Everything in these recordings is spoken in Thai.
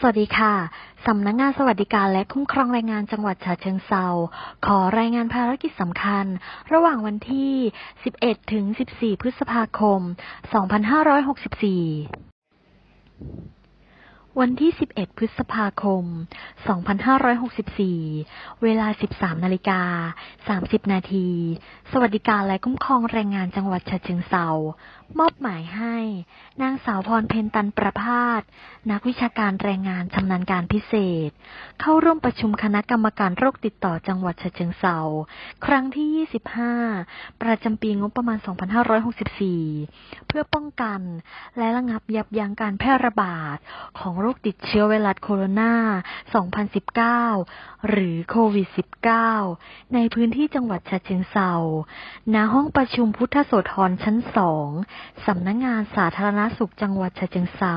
สวัสดีค่ะ สำนักงานสวัสดิการและคุ้มครองแรงงานจังหวัดฉะเชิงเซาขอรายงานภารกิจสำคัญ ระหว่างวันที่ 11 ถึง 14 พฤษภาคม 2564 วันที่ 11 พฤษภาคม 2564 เวลา 13 นาฬิกา 30 นาที สวัสดิการและคุ้มครองแรงงานจังหวัดฉะเชิงเซามอบหมายให้ นางสาวพรเพนตันประพาส นักวิชาการแรงงานชำนาญการพิเศษ เข้าร่วมประชุมคณะกรรมการโรคติดต่อจังหวัดฉะเชิงเซาครั้งที่ 25 ประจำปีงบประมาณ 2564 เพื่อป้องกันและระงับยับยั้งการแพร่ระบาดของโรคติดเชื้อไวรัสโคโรนา 2019 หรือโควิด -19 ในพื้นที่จังหวัดฉะเชิงเซาณห้องประชุมพุทธโสธรชั้น2สำนักงานสาธารณสุขจังหวัดฉะเชิงเซา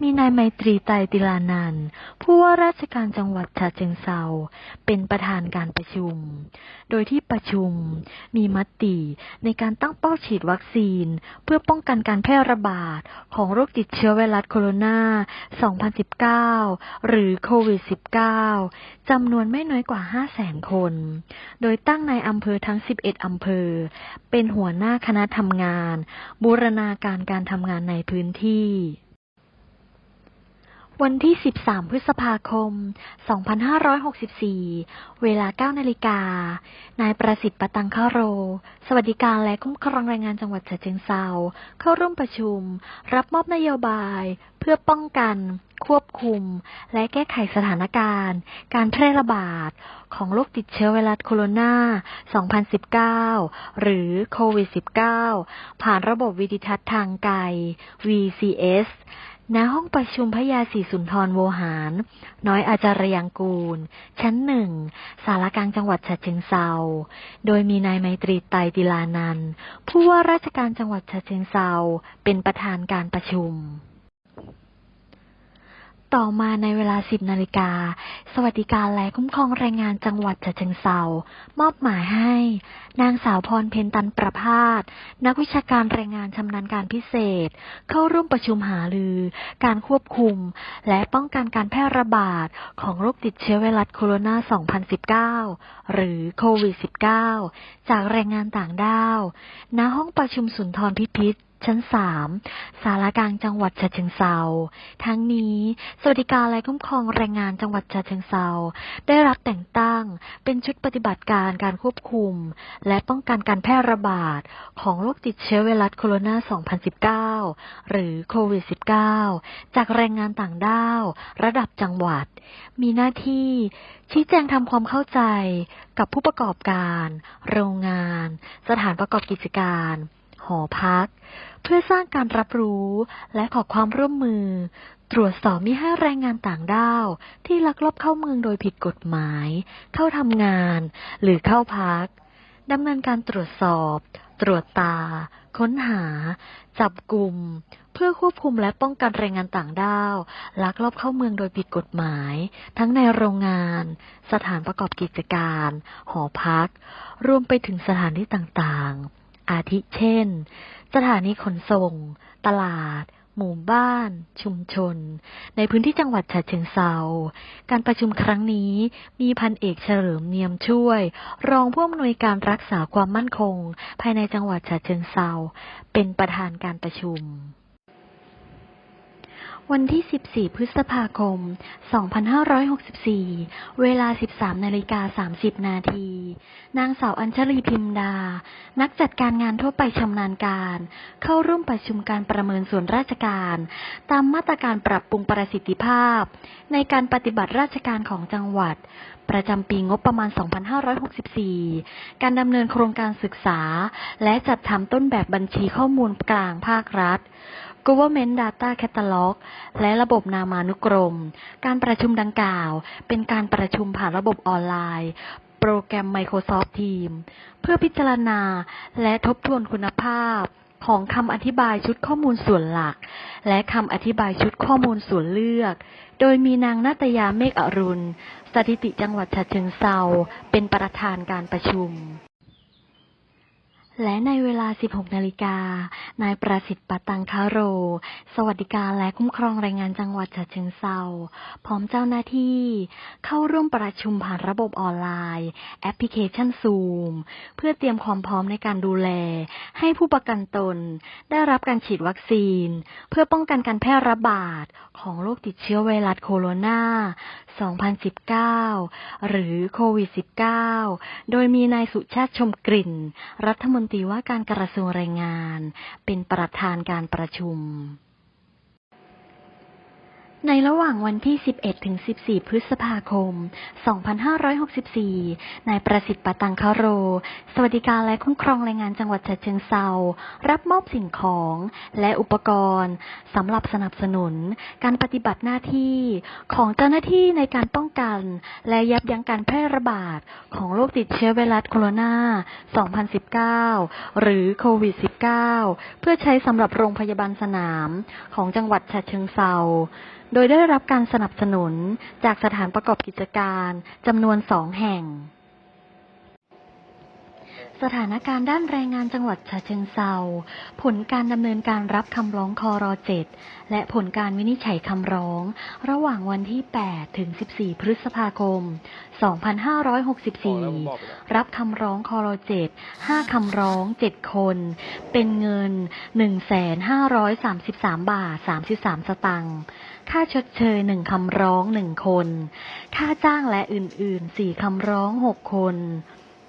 มีนายไมตรีไตรติลานันผู้ว่าราชการจังหวัดฉะเชิงเซาเป็นประธานการประชุม โดยที่ประชุมมีมติในการตั้งเป้าฉีดวัคซีน เพื่อป้องกันการแพร่ระบาดของโรคติดเชื้อไวรัสโคโรนา2019 หรือโควิด -19 จำนวนไม่น้อยกว่า 500,000 คน โดยตั้งในอำเภอทั้ง 11 อำเภอ เป็นหัวหน้าคณะทำงาน บูรณาการการทำงานในพื้นที่วันที่ 13 พฤษภาคม 2564 เวลา 9 นาฬิกา นายประสิทธิ์ปตังคโร สวัสดิการและคุ้มครองแรงงานจังหวัดฉะเชิงเซาเข้าร่วมประชุม รับมอบนโยบาย เพื่อป้องกัน ควบคุม และแก้ไขสถานการณ์ การแพร่ระบาด ของโรคติดเชื้อไวรัสโคโรนา 2019 หรือโควิด -19 ผ่านระบบวิดิทัศน์ทางไกล VCS ณห้องประชุมพยาศรีสุนทรโวหาร น้อยอาจารยังกูล ชั้นหนึ่ง สารกลางจังหวัดฉะเชิงเซา โดยมีนายไมตรีไตรติลานันผู้ว่าราชการจังหวัดฉะเชิงเซาเป็นประธานการประชุม ต่อมาในเวลา 10 นาฬิกา สวัสดิการและคุ้มครองแรงงานจังหวัดฉะเชิงเซามอบหมายให้ นางสาวพรเพนตันประพาส นักวิชาการแรงงานชำนาญการพิเศษ เข้าร่วมประชุมหารือ การควบคุม และป้องกันการแพร่ระบาดของโรคติดเชื้อไวรัสโคโรนา 2019 หรือโควิด -19 จากแรงงานต่างด้าว ณ ห้องประชุมสุนทรพิพิธ ชั้น 3 สารกลางจังหวัดฉะเชิงเซา ทั้งนี้ สวัสดิการและคุ้มครองแรงงานจังหวัดฉะเชิงเซา ได้รับแต่งตั้งเป็นชุดปฏิบัติการการควบคุม และป้องกันการแพร่ระบาด ของโรคติดเชื้อไวรัสโคโรนา 2019 หรือโควิด -19 จากแรงงานต่างด้าว ระดับจังหวัด มีหน้าที่ชี้แจงทำความเข้าใจกับผู้ประกอบการ โรงงาน สถานประกอบกิจการ หอพัก เพื่อสร้างการรับรู้และขอความร่วมมือ ตรวจสอบมิให้แรงงานต่างด้าว ที่ลักลอบเข้าเมืองโดยผิดกฎหมาย เข้าทำงาน หรือเข้าพักดำเนินการตรวจสอบ ตรวจตา ค้นหา จับกลุ่มเพื่อควบคุมและป้องกันแรงงานต่างด้าว ลักลอบเข้าเมืองโดยผิดกฎหมาย ทั้งในโรงงาน สถานประกอบกิจการ หอพัก รวมไปถึงสถานที่ต่างๆ อาทิเช่น สถานีขนส่ง ตลาด หมู่บ้าน ชุมชน ในพื้นที่จังหวัดฉะเชิงเซา การประชุมครั้งนี้มีพันเอกเฉลิมเนียมช่วย รองผู้อำนวยการรักษาความมั่นคง ภายในจังหวัดฉะเชิงเซา เป็นประธานการประชุม วันที่ 14 พฤษภาคม 2564 เวลา 13นาฬิกา30 นาที นางสาวอัญชลีพิมดา นักจัดการงานทั่วไปชำนาญการ เข้าร่วมประชุมการประเมินส่วนราชการ ตามมาตรการปรับปรุงประสิทธิภาพ ในการปฏิบัติราชการของจังหวัด ประจำปีงบประมาณ 2564 การดำเนินโครงการศึกษา และจัดทำต้นแบบบัญชีข้อมูลกลางภาครัฐ Government Data Catalog และระบบนามานุกรม การประชุมดังกล่าว เป็นการประชุมผ่านระบบออนไลน์ โปรแกรม Microsoft Teams เพื่อพิจารณาและทบทวนคุณภาพของคำอธิบายชุดข้อมูลส่วนหลัก และคำอธิบายชุดข้อมูลส่วนเลือก โดยมีนางนาตยาเมฆอรุณ สถิติจังหวัดฉะเชิงเซาเป็นประธานการประชุม และในเวลา 16 นาฬิกา นายประสิทธิ์ปตังคาโร สวัสดิการและคุ้มครองแรงงานจังหวัดฉะเชิงเซาพร้อมเจ้าหน้าที่ เข้าร่วมประชุมผ่านระบบออนไลน์ แอปพลิเคชันซูมเพื่อเตรียมความพร้อมในการดูแล ให้ผู้ประกันตน ได้รับการฉีดวัคซีน เพื่อป้องกันการแพร่ระบาดของโรคติดเชื้อไวรัสโคโรนา 2019 หรือโควิด -19 โดยมีนายสุชาติชมกลิ่น รัฐมนตรีว่าการกระทรวงแรงงาน เป็นประธานการประชุม ในระหว่างวันที่ 11 ถึง 14 พฤษภาคม 2564 นายประสิทธิ์ปตังคโร สวัสดิการและคุ้มครองแรงงานจังหวัดฉะเชิงเซา รับมอบสิ่งของและอุปกรณ์สำหรับสนับสนุน การปฏิบัติหน้าที่ของเจ้าหน้าที่ในการป้องกัน และยับยั้งการแพร่ระบาดของโรคติดเชื้อไวรัสโคโรนา 2019 หรือโควิด -19 เพื่อใช้สำหรับโรงพยาบาลสนามของจังหวัดฉะเชิงเซา โดยได้รับการสนับสนุนจากสถานประกอบกิจการจำนวนสองแห่ง สถานการณ์ด้านแรงงานจังหวัดฉะเชิงเซาผลการดำเนินการรับคำร้องคอร7และผลการวินิจฉัยคำร้อง ระหว่างวันที่ 8 ถึง 14 พฤษภาคม 2564 รับคำร้องคอร7 5คำร้อง 7 คน เป็นเงิน 1,533 บาท 33 สตังค์ ค่าชดเชย1คำร้อง1คน ค่าจ้างและอื่นๆ4คำร้อง6คน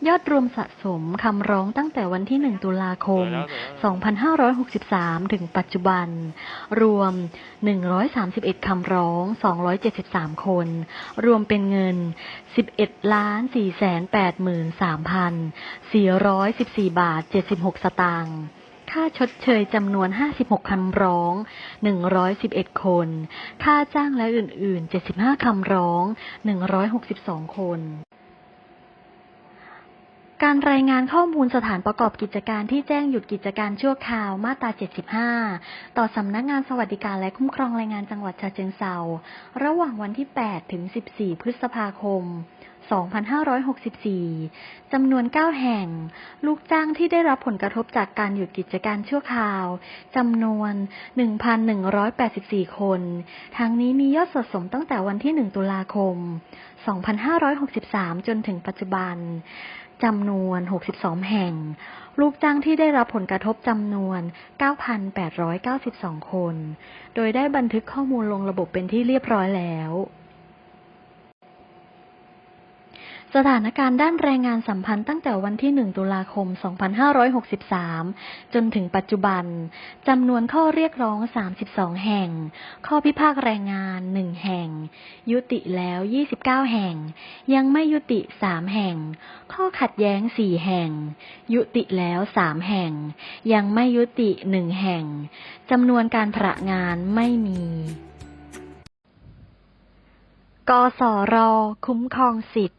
ยอดรวมสะสมคำร้องตั้งแต่วันที่ 1 ตุลาคม 2563 ถึงปัจจุบัน รวม 131 คำร้อง 273 คน รวมเป็นเงิน 11ล้าน483,414 บาท 76 สตางค์ ค่าชดเชยจำนวน 56 คำร้อง 111 คน ค่าจ้างและอื่น ๆ 75 คำร้อง 162 คนการรายงานข้อมูลสถานประกอบกิจการที่แจ้งหยุดกิจการชั่วคราวมาตรา 75 ต่อสำนักงานสวัสดิการและคุ้มครองแรงงานจังหวัดฉะเชิงเซาระหว่างวันที่ 8 ถึง 14 พฤษภาคม 2564 จำนวน 9 แห่ง ลูกจ้างที่ได้รับผลกระทบจากการหยุดกิจการชั่วคราว จำนวน 1,184 คน ทั้งนี้มียอดสะสมตั้งแต่วันที่ 1 ตุลาคม 2563 จนถึงปัจจุบัน จำนวน 62 แห่ง ลูกจ้างที่ได้รับผลกระทบจำนวน 9,892 คน โดยได้บันทึกข้อมูลลงระบบเป็นที่เรียบร้อยแล้ว สถานการณ์ด้านแรงงานสัมพันธ์ตั้งแต่วันที่ 1 ตุลาคม 2563 จนถึงปัจจุบัน จำนวนข้อเรียกร้อง 32 แห่ง ข้อพิพากแรงงาน 1 แห่ง ยุติแล้ว 29 แห่ง ยังไม่ยุติ 3 แห่ง ข้อขัดแย้ง 4 แห่ง ยุติแล้ว 3 แห่ง ยังไม่ยุติ 1 แห่ง จำนวนการพระงานไม่มีกสร คุ้มครองสิทธิ